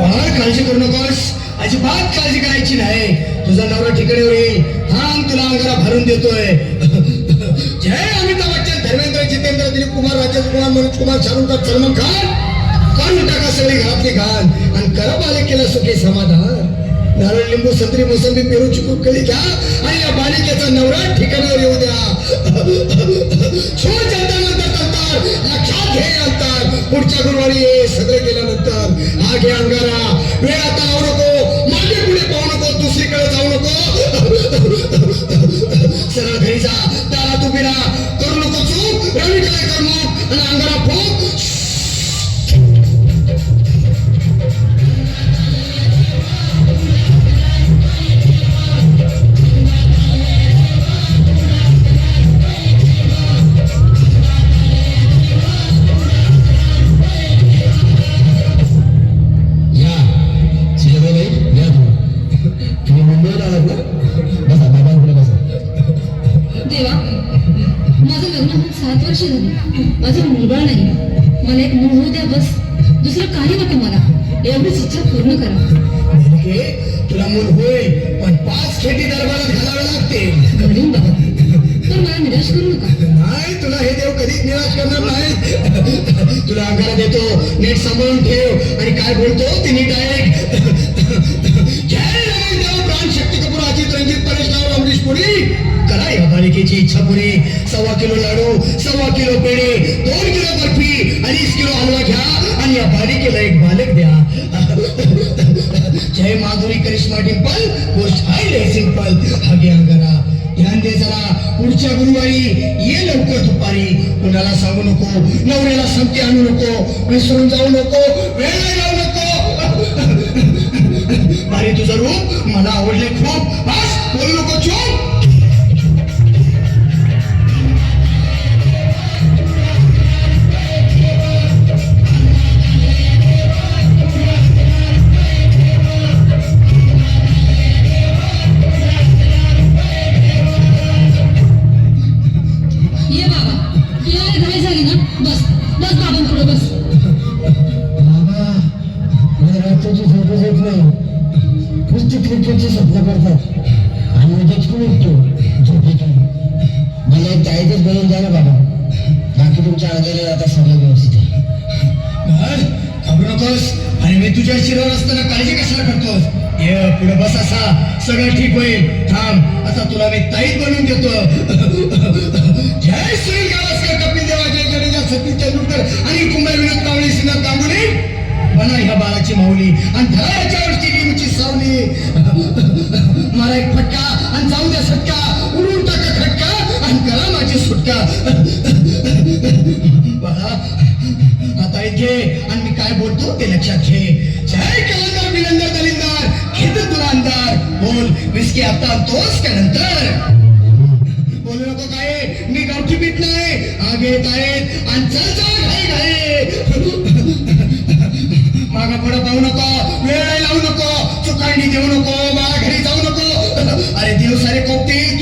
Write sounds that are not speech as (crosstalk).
बाळ काळजी करू नकोस. अजिबात काळजी करायची नाही. तुझा नवरा ठिकाणीवर येईल. थांब तुला अंगारा भरून देतोय. (laughs) जय अमिताभ बच्चन. धर्मेंद्र जितेंद्र दिलीप कुमार राजेश कुमार मनोज कुमार शाहरुख खान सलमान खान. काढून टाका सगळी घरातली घाण. आणि करा बालिकेला सुखी समाधान. नारळ लिंबू संत्री मोसंबी पेरू चिकू कळी घ्या. आणि या बालिकेचा नवरा ठिकाणावर येऊ द्या. (laughs) शो नंतर अंतर लक्षात घे अंतर. पुढच्या गुरुवारी ये सगळं केल्यानंतर हा घे अंगारा वेळ आता देवा माझं लग्न होऊन सात वर्ष झाली. अजून मुलगा नाही. मला एक मूळ होऊ द्या बस. दुसरं काही नको मला. एवढीच इच्छा पूर्ण करा. तुला मूल होय पण पाच खेटी दरबारात घालावे लागते घडून पण मला निराश करू नका. नाही तुला हे देव कधीच निराश करणार नाही. तुला अंगारा देतो नीट सांभाळून ठेव. आणि काय बोलतो ते नीट ऐक जय प्राण शक्ती कपूर अजित रंजित परेश राव अमरीश पुरी. या बालिकेची इच्छा पुरी. सव्वा किलो लाडू सव्वा किलो पेढे दोन किलो बर्फी अडीच किलो हलवा घ्या आणि या बालिकेला एक बालक द्या. जय माधुरी करिश्मा डिंपल गोष्ट आहे लय सिंपल हा घे ध्यान दे जरा. पुढच्या गुरुवारी ये लवकर दुपारी. कुणाला सांगू नको. नवऱ्याला संगती आणू नको. विसरून जाऊ नको. वेळ जाऊ नको. भारी तुझं रूप मला आवडले खूप. बस बोलू नको चूप. बस बस बाबांपुढे बस. बाबा मला रात्रीची झोपच येत नाही. नुसती क्रिकेटची स्वप्न करतात. आणि मी दचकून उठतो. झोपेतून मला एक ताईतच बनवून द्या ना बाबा. बाकी तुमच्या आजारी आता सगळं व्यवस्थित आहे. बर घाबरू नकोस. आणि मी तुझ्या शिरावर असताना काळजी कशाला करतोस? ये पुढे बस असा. सगळं ठीक होईल. थांब. आता तुला मी ताईत बनवून देतो. कल्पना ह्या बाळाची माऊली. आणि धरा याच्यावरची लिमची सावली. (laughs) मला एक फटका आणि जाऊ द्या सटका. उडून टाका खटका आणि करा माझी सुटका. (laughs) बाळा आता इथे आणि मी काय बोलतो ते लक्षात घे. जय कलंदर बिलंदर दलिंदर. घेत तुला अंधार. बोल विस्की आता तोच का नंतर? बोलू नको काय? मी गावठी पीठ नाही. आगे येत आहेत. आणि चल चल मागा पुढे पाहू नको. वेळ लावू नको. चुकांडी देऊ नको. मला घरी जाऊ नको. (laughs) अरे देव सारे कोपते